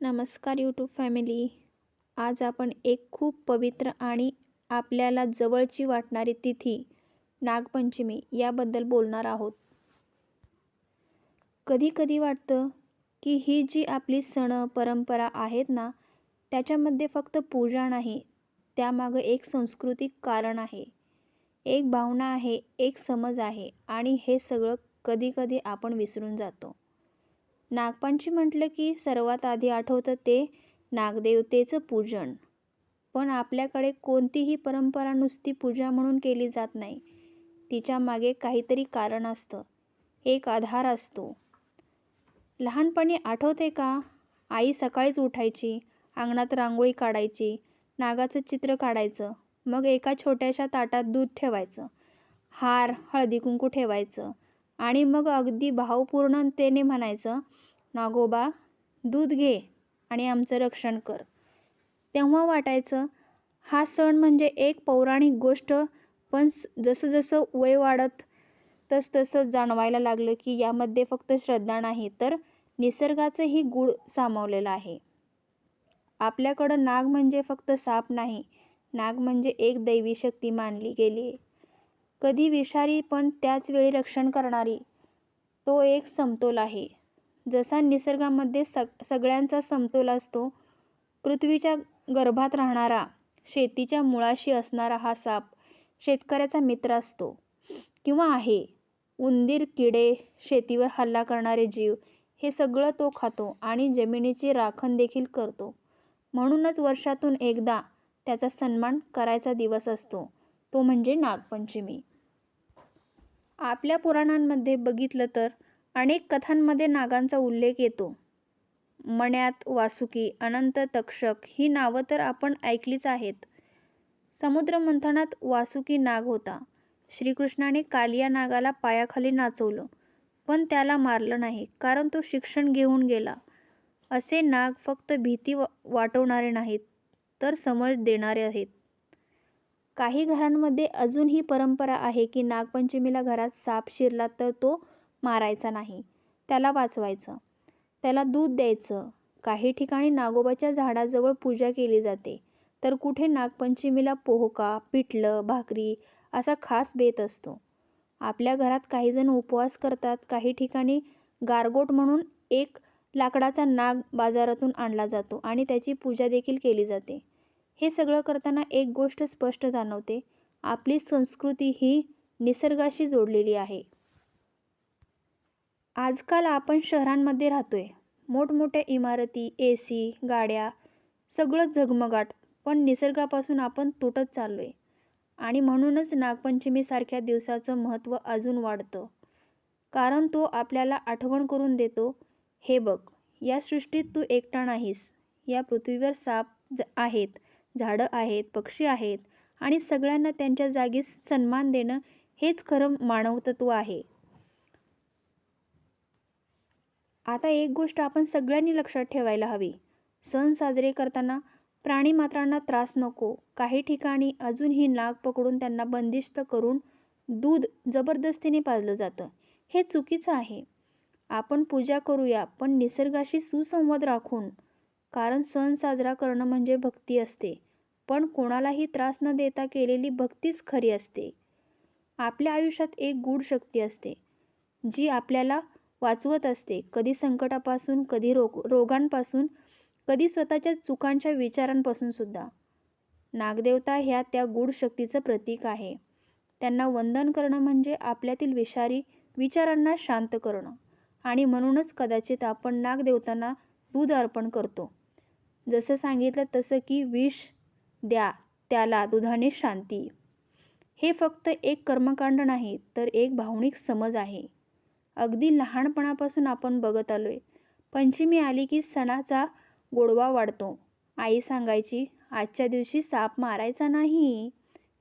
नमस्कार YouTube family आज आपण एक खूप पवित्र आणि आपल्याला जवळची वाटणारी तिथी नागपंचमी याबद्दल बोलणार आहोत. कधी कधी वाटतं की ही जी आपली सण परंपरा आहेत ना त्याच्यामध्ये फक्त पूजा नाही त्यामागं एक सांस्कृतिक कारण आहे. एक भावना आहे एक समज आहे आणि हे सगळं कधीकधी आपण विसरून जातो. नागपंचमी म्हटलं की सर्वात आधी आठवतं ते नागदेवतेचं पूजन. पण आपल्याकडे कोणतीही परंपरा नुसती पूजा म्हणून केली जात नाही. तिच्यामागे काहीतरी कारण असतं. एक आधार असतो. लहानपणी आठवते का? आई सकाळीच उठायची अंगणात रांगोळी काढायची नागाचं चित्र काढायचं मग एका छोट्याशा ताटात दूध ठेवायचं हार हळदी कुंकू ठेवायचं आणि मग अगदी भावपूर्णतेने म्हणायचं नागोबा दूध घे आणि आमचं रक्षण कर. तेव्हा वाटायचं हा सण म्हणजे एक पौराणिक गोष्ट पण जसं जसं वय वाढत तस तसं जाणवायला लागलं की यामध्ये फक्त श्रद्धा नाही तर निसर्गाचंही गूढ सामावलेलं आहे. आपल्याकडं नाग म्हणजे फक्त साप नाही नाग म्हणजे एक दैवी शक्ती मानली गेली आहे कधी विषारी पण त्याच वेळी रक्षण करणारी. तो एक समतोल आहे. जसा निसर्गामध्ये सग सगळ्यांचा समतोल असतो पृथ्वीच्या गर्भात राहणारा शेतीच्या मुळाशी असणारा हा साप शेतकऱ्याचा मित्र असतो. किंवा आहे उंदीर किडे शेतीवर हल्ला करणारे जीव हे सगळं तो खातो आणि जमिनीची राखण देखील करतो. म्हणूनच वर्षातून एकदा त्याचा सन्मान करायचा दिवस असतो. तो म्हणजे नागपंचमी. आपल्या पुराणांमध्ये बघितलं तर अनेक कथांमध्ये नागांचा उल्लेख येतो. मण्यात वासुकी अनंत तक्षक ही नावं तर आपण ऐकलीच आहेत. समुद्रमंथनात वासुकी नाग होता. श्रीकृष्णाने कालिया नागाला पायाखाली नाचवलं पण त्याला मारलं नाही कारण तो शिक्षण घेऊन गेला. असे नाग फक्त भीती वा वाटवणारे नाहीत तर समज देणारे आहेत. काही घरांमध्ये अजून ही परंपरा आहे की नागपंचमीला घरात साप शिरला तर तो मारायचा नाही त्याला वाचवायचं. त्याला दूध द्यायचं. काही ठिकाणी नागोबाच्या झाडाजवळ पूजा केली जाते. तर कुठे नागपंचमीला पोहका पिठलं भाकरी असा खास बेत असतो. आपल्या घरात काहीजण उपवास करतात. काही ठिकाणी गारगोट म्हणून एक लाकडाचा नाग बाजारातून आणला जातो आणि त्याची पूजा देखील केली जाते. हे सगळं करताना एक गोष्ट स्पष्ट जाणवते. आपली संस्कृती ही निसर्गाशी जोडलेली आहे. आजकाल आपण शहरांमध्ये राहतोय. मोठमोठ्या इमारती ए सी गाड्या सगळं झगमगाट पण निसर्गापासून आपण तुटत चाललो आहे आणि म्हणूनच नागपंचमीसारख्या दिवसाचं महत्त्व अजून वाढतं. कारण तो आपल्याला आठवण करून देतो हे बघ या सृष्टीत तू एकटा नाहीस. या पृथ्वीवर साप आहेत. झाडं आहेत पक्षी आहेत आणि सगळ्यांना त्यांच्या जागी सन्मान देणं हेच खरं मानवतत्व आहे. आता एक गोष्ट आपण सगळ्यांनी लक्षात ठेवायला हवी. सण साजरे करताना प्राणीमात्रांना त्रास नको. काही ठिकाणी अजूनही नाग पकडून त्यांना बंदिस्त करून दूध जबरदस्तीने पाजलं जातं. हे चुकीचं आहे. आपण पूजा करूया पण निसर्गाशी सुसंवाद राखून. कारण सण साजरा करणं म्हणजे भक्ती असते. पण कोणालाही त्रास न देता केलेली भक्तीच खरी असते. आपल्या आयुष्यात एक गूढ शक्ती असते जी आपल्याला वाचवत असते. कधी संकटापासून कधी रोग रोगांपासून कधी स्वतःच्या चुकांच्या विचारांपासून सुद्धा. नागदेवता ह्या त्या गूढ शक्तीचं प्रतीक आहे. त्यांना वंदन करणं म्हणजे आपल्यातील विषारी विचारांना शांत करणं आणि म्हणूनच कदाचित आपण नागदेवतांना दूध अर्पण करतो. जसं सांगितलं तसं की विष द्या त्याला दुधाने शांती. हे फक्त एक कर्मकांड नाही तर एक भावनिक समज आहे. अगदी लहानपणापासून आपण बघत आलो आहे पंचमी आली की सणाचा गोडवा वाढतो. आई सांगायची आजच्या दिवशी साप मारायचा नाही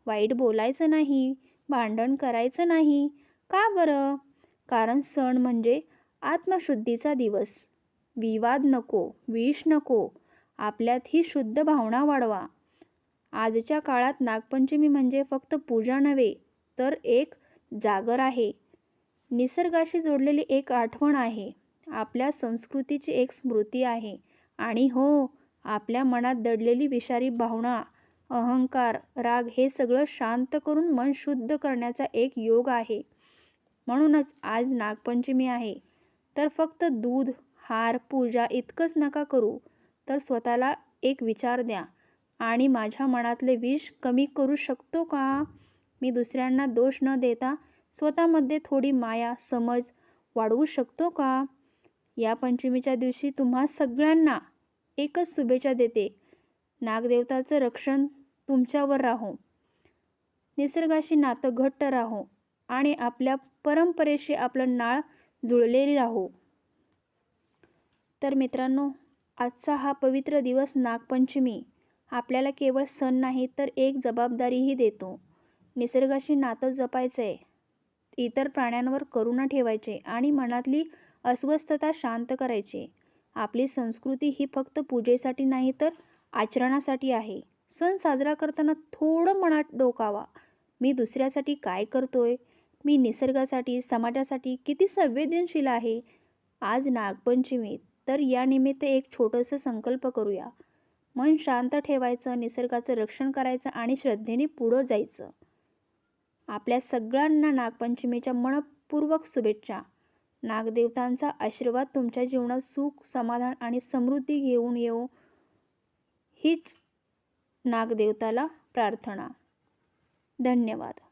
वाईट बोलायचं नाही भांडण करायचं नाही. का बरं? कारण सण म्हणजे आत्मशुद्धीचा दिवस. विवाद नको विष नको. आपल्यात ही शुद्ध भावना वाढवा. आजच्या काळात नागपंचमी म्हणजे फक्त पूजा नव्हे तर एक जागर आहे. निसर्गाशी जोडलेली एक आठवण आहे. आपल्या संस्कृतीची एक स्मृती आहे. आणि हो आपल्या मनात दडलेली विषारी भावना अहंकार राग हे सगळं शांत करून मन शुद्ध करण्याचा एक योग आहे. म्हणूनच आज नागपंचमी आहे. तर फक्त दूध हार पूजा इतकंच नका करू. तर स्वतःला एक विचार द्या. आणि माझ्या मनातले विष कमी करू शकतो का? मी दुसऱ्यांना दोष न देता स्वतःमध्ये थोडी माया समज वाढवू शकतो का? या पंचमीच्या दिवशी तुम्हा सगळ्यांना एकच शुभेच्छा देते. नागदेवताचं रक्षण तुमच्यावर राहो. निसर्गाशी नातं घट्ट राहो आणि आपल्या परंपरेशी आपलं नाळ जुळलेली राहो. तर मित्रांनो आजचा हा पवित्र दिवस नागपंचमी आपल्याला केवळ सण नाही तर एक जबाबदारीही देतो. निसर्गाशी नातं जपायचं आहे इतर प्राण्यांवर करुणा ठेवायचे आणि मनातली अस्वस्थता शांत करायची. आपली संस्कृती ही फक्त पूजेसाठी नाही तर आचरणासाठी आहे. सण साजरा करताना थोडं मनात डोकावा. मी दुसऱ्यासाठी काय करतोय? मी निसर्गासाठी समाजासाठी किती संवेदनशील आहे? आज नागपंचमी तर यानिमित्त एक छोटंसं संकल्प करूया. मन शांत ठेवायचं निसर्गाचं रक्षण करायचं आणि श्रद्धेने पुढं जायचं. आपल्या सगळ्यांना नागपंचमीच्या मनपूर्वक शुभेच्छा. नागदेवतांचा आशीर्वाद तुमच्या जीवनात सुख समाधान आणि समृद्धी घेऊन येऊ हीच नागदेवताला प्रार्थना. धन्यवाद.